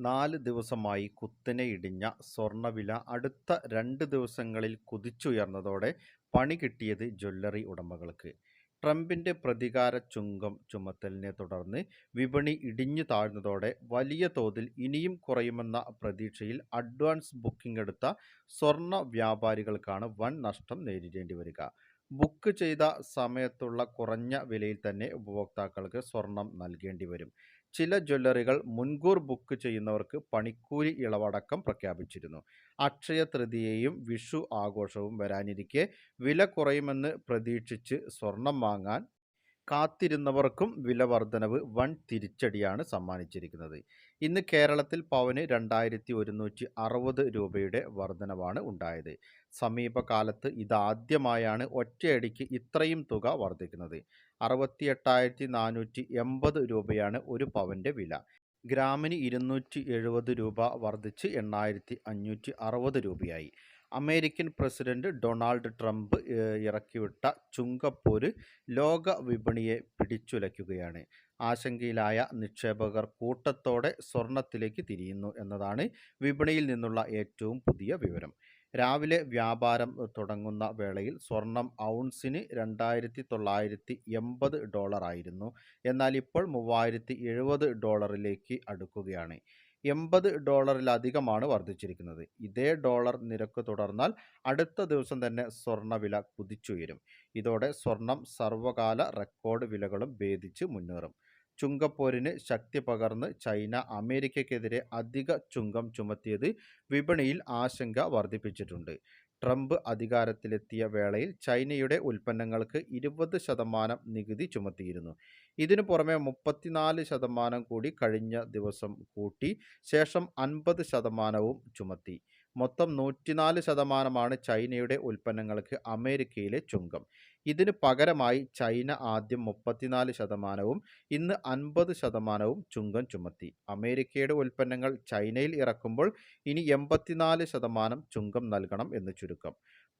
നാല് ദിവസമായി കുത്തനെ ഇടിഞ്ഞ സ്വർണവില അടുത്ത രണ്ട് ദിവസങ്ങളിൽ കുതിച്ചുയർന്നതോടെ പണി കിട്ടിയത് ജ്വല്ലറി ഉടമകൾക്ക്. ട്രംപിന്റെ പ്രതികാര ചുങ്കം ചുമത്തലിനെ തുടർന്ന് വിപണി ഇടിഞ്ഞു താഴ്ന്നതോടെ വലിയ തോതിൽ ഇനിയും കുറയുമെന്ന പ്രതീക്ഷയിൽ അഡ്വാൻസ് ബുക്കിംഗ് എടുത്ത സ്വർണ വ്യാപാരികൾക്കാണ് വൻ നഷ്ടം നേരിടേണ്ടി വരിക. ബുക്ക് ചെയ്ത സമയത്തുള്ള കുറഞ്ഞ വിലയിൽ തന്നെ ഉപഭോക്താക്കൾക്ക് സ്വർണം നൽകേണ്ടി വരും. ചില ജ്വല്ലറികൾ മുൻകൂർ ബുക്ക് ചെയ്യുന്നവർക്ക് പണിക്കൂലി ഇളവടക്കം പ്രഖ്യാപിച്ചിരുന്നു. അക്ഷയ തൃതീയയും വിഷു ആഘോഷവും വരാനിരിക്കെ വില കുറയുമെന്ന് പ്രതീക്ഷിച്ച് സ്വർണം വാങ്ങാൻ കാത്തിരുന്നവർക്കും വില വർധനവ് വൻ തിരിച്ചടിയാണ് സമ്മാനിച്ചിരിക്കുന്നത്. ഇന്ന് കേരളത്തിൽ പവന് രണ്ടായിരത്തി ഒരുന്നൂറ്റി അറുപത് രൂപയുടെ വർധനവാണ് ഉണ്ടായത്. സമീപകാലത്ത് ഇതാദ്യമായാണ് ഒറ്റയടിക്ക് ഇത്രയും തുക വർദ്ധിക്കുന്നത് അറുപത്തി എട്ടായിരത്തി നാനൂറ്റി എൺപത് രൂപയാണ് ഒരു പവന്റെ വില. ഗ്രാമിന് ഇരുന്നൂറ്റി എഴുപത് രൂപ വർദ്ധിച്ച് എണ്ണായിരത്തി അഞ്ഞൂറ്റി അറുപത് രൂപയായി. അമേരിക്കൻ പ്രസിഡന്റ് ഡൊണാൾഡ് ട്രംപ് ഇറക്കിവിട്ട ചുങ്കപ്പോര് ലോക വിപണിയെ പിടിച്ചുലയ്ക്കുകയാണ്. ആശങ്കയിലായ നിക്ഷേപകർ കൂട്ടത്തോടെ സ്വർണത്തിലേക്ക് തിരിയുന്നു എന്നതാണ് വിപണിയിൽ നിന്നുള്ള ഏറ്റവും പുതിയ വിവരം. രാവിലെ വ്യാപാരം തുടങ്ങുന്ന വേളയിൽ സ്വർണം ഔൺസിന് രണ്ടായിരത്തി തൊള്ളായിരത്തി എൺപത് ഡോളറായിരുന്നു. എന്നാൽ ഇപ്പോൾ മൂവായിരത്തി എഴുപത് ഡോളറിലേക്ക് അടുക്കുകയാണ്. എൺപത് ഡോളറിലധികമാണ് വർദ്ധിച്ചിരിക്കുന്നത് ഇതേ ഡോളർ നിരക്ക് തുടർന്നാൽ അടുത്ത ദിവസം തന്നെ സ്വർണവില കുതിച്ചുയരും. ഇതോടെ സ്വർണം സർവകാല റെക്കോർഡ് വിലകളും ഭേദിച്ച് മുന്നേറും. ചുങ്കപ്പോരിന് ശക്തി പകർന്ന് ചൈന അമേരിക്കയ്ക്കെതിരെ അധിക ചുങ്കം ചുമത്തിയത് വിപണിയിൽ ആശങ്ക വർധിപ്പിച്ചിട്ടുണ്ട്. ട്രംപ് അധികാരത്തിലെത്തിയ വേളയിൽ ചൈനയുടെ ഉൽപ്പന്നങ്ങൾക്ക് ഇരുപത് ശതമാനം നികുതി ചുമത്തിയിരുന്നു. ഇതിനു പുറമെ മുപ്പത്തിനാല് ശതമാനം കൂടി കഴിഞ്ഞ ദിവസം കൂട്ടി ശേഷം അൻപത് ശതമാനവും ചുമത്തി. മൊത്തം നൂറ്റിനാല് ശതമാനമാണ് ചൈനയുടെ ഉൽപ്പന്നങ്ങൾക്ക് അമേരിക്കയിലെ ചുങ്കം. ഇതിന് പകരമായി ചൈന ആദ്യം മുപ്പത്തിനാല് ശതമാനവും ഇന്ന് അൻപത് ശതമാനവും ചുങ്കം ചുമത്തി. അമേരിക്കയുടെ ഉൽപ്പന്നങ്ങൾ ചൈനയിൽ ഇറക്കുമ്പോൾ ഇനി എൺപത്തിനാല് ശതമാനം ചുങ്കം നൽകണം എന്ന് ചുരുക്കം.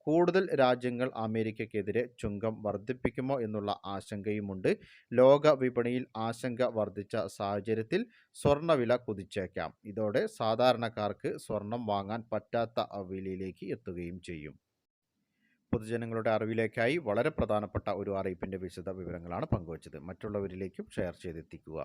കൂടുതൽ രാജ്യങ്ങൾ അമേരിക്കയ്ക്കെതിരെ ചുങ്കം വർദ്ധിപ്പിക്കുമോ എന്നുള്ള ആശങ്കയുമുണ്ട്. ലോക വിപണിയിൽ ആശങ്ക വർദ്ധിച്ച സാഹചര്യത്തിൽ സ്വർണവില കുതിച്ചേക്കാം. ഇതോടെ സാധാരണക്കാർക്ക് സ്വർണം വാങ്ങാൻ പറ്റാത്ത വിലയിലേക്ക് എത്തുകയും ചെയ്യും. പൊതുജനങ്ങളുടെ അറിവിലേക്കായി വളരെ പ്രധാനപ്പെട്ട ഒരു അറിയിപ്പിന്റെ വിശദ വിവരങ്ങളാണ് പങ്കുവച്ചത്. മറ്റുള്ളവരിലേക്കും ഷെയർ ചെയ്തെത്തിക്കുക.